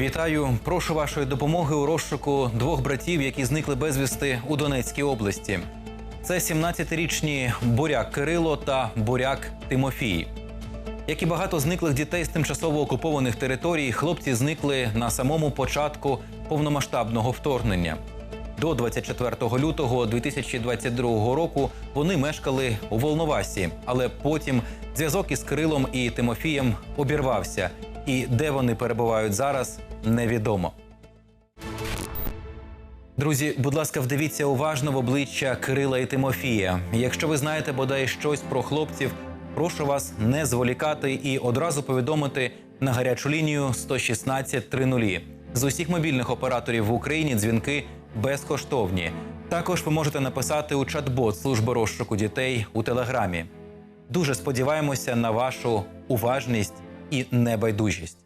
Вітаю! Прошу вашої допомоги у розшуку двох братів, які зникли безвісти у Донецькій області. Це 17-річні Буряк Кирило та Буряк Тимофій. Як і багато зниклих дітей з тимчасово окупованих територій, хлопці зникли на самому початку повномасштабного вторгнення. До 24 лютого 2022 року вони мешкали у Волновасі, але потім зв'язок із Кирилом і Тимофієм обірвався. І де вони перебувають зараз, невідомо. Друзі, будь ласка, вдивіться уважно в обличчя Кирила і Тимофія. Якщо ви знаєте бодай щось про хлопців, прошу вас не зволікати і одразу повідомити на гарячу лінію 116 30. З усіх мобільних операторів в Україні дзвінки безкоштовні. Також ви можете написати у чат-бот служби розшуку дітей у телеграмі. Дуже сподіваємося на вашу уважність і небайдужість.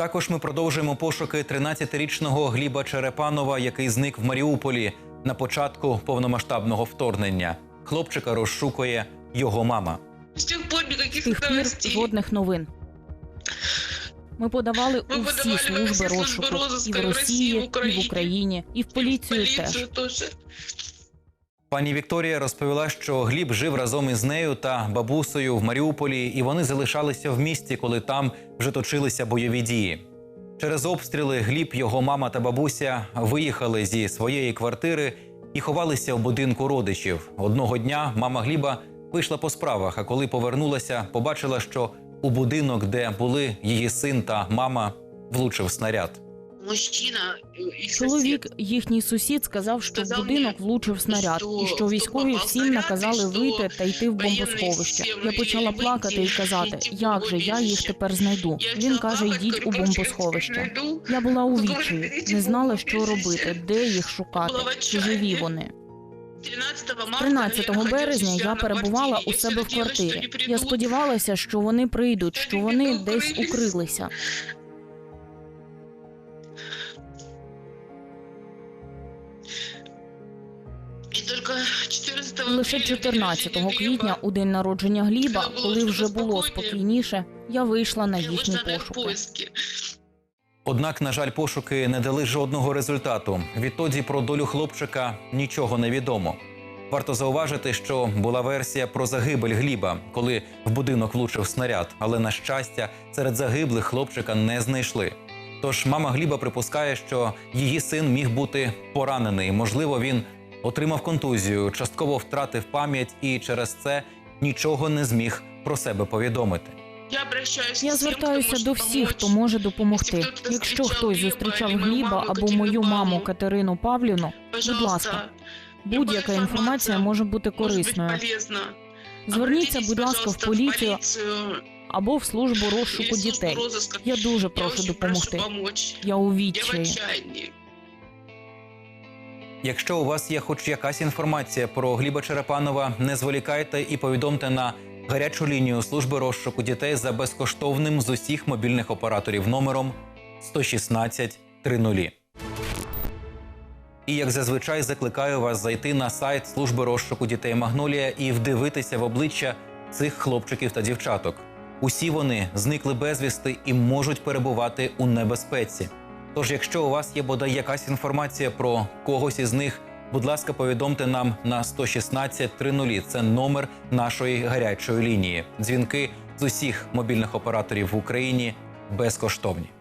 Також ми продовжуємо пошуки 13-річного Гліба Черепанова, який зник в Маріуполі на початку повномасштабного вторгнення. Хлопчика розшукує його мама. С тех пор З никаких тих пір новостей. жодних новин. Ми подавали Ми у всі подавали служби розшуку і в Росії, і в і в Україні. Україні, і в поліцію теж. Полицию тоже. Пані Вікторія розповіла, що Гліб жив разом із нею та бабусею в Маріуполі, і вони залишалися в місті, коли там вже точилися бойові дії. Через обстріли Гліб, його мама та бабуся виїхали зі своєї квартири і ховалися в будинку родичів. Одного дня мама Гліба вийшла по справах, а коли повернулася, побачила, що у будинок, де були її син та мама, влучив снаряд. Мужчина, э, их Чоловік, сосед, їхній сусід, сказав, що в Сказав будинок мені, влучив снаряд, що і що військові всім наказали вийти та йти в бомбосховище. Я почала плакати і казати, як же я їх тепер знайду. Він каже, йдіть у говорю, «Как же я бомбосховище. Я була у «Йдіть не знала, що робити, де їх шукати, чи живі вони. 13 марта 13 я находилась березня я перебувала у себе в квартирі. Я сподівалася, що вони прийдуть, що вони десь укрилися. І тільки 14 Лише апреля, 14 квітня, у день народження Гліба, Коли вже було спокійніше, я вийшла на їхні пошуки. Однак, на жаль, пошуки не дали жодного результату. Відтоді про долю хлопчика нічого не відомо. Варто зауважити, що була версія про загибель Гліба, коли в будинок влучив снаряд, але на щастя, серед загиблих хлопчика не знайшли. Тож мама Гліба припускає, що її син міг бути поранений. Можливо, він отримав контузію, частково втратив пам'ять і через це нічого не зміг про себе повідомити. Я обращаюсь Я к всем, кто звертаюся до всіх, хто може допомогти. Якщо хтось зустрічав Гліба, або мою маму Катерину Павлівну, Пожалуйста, ласка, будь-яка інформація може бути корисною. Зверніться, будь ласка, в поліцію або в службу розшуку дітей. Я дуже прошу допомогти. Я у відчаї. Якщо у вас є хоч якась інформація про Гліба Черепанова, не зволікайте і повідомте на гарячу лінію служби розшуку дітей за безкоштовним з усіх мобільних операторів номером 116 30. І як зазвичай закликаю вас зайти на сайт служби розшуку дітей Магнолія і вдивитися в обличчя цих хлопчиків та дівчаток. Усі вони зникли безвісти і можуть перебувати у небезпеці. Тож, якщо у вас є бодай якась інформація про когось із них, будь ласка, повідомте нам на 116 30. Це номер нашої гарячої лінії. Дзвінки з усіх мобільних операторів в Україні безкоштовні.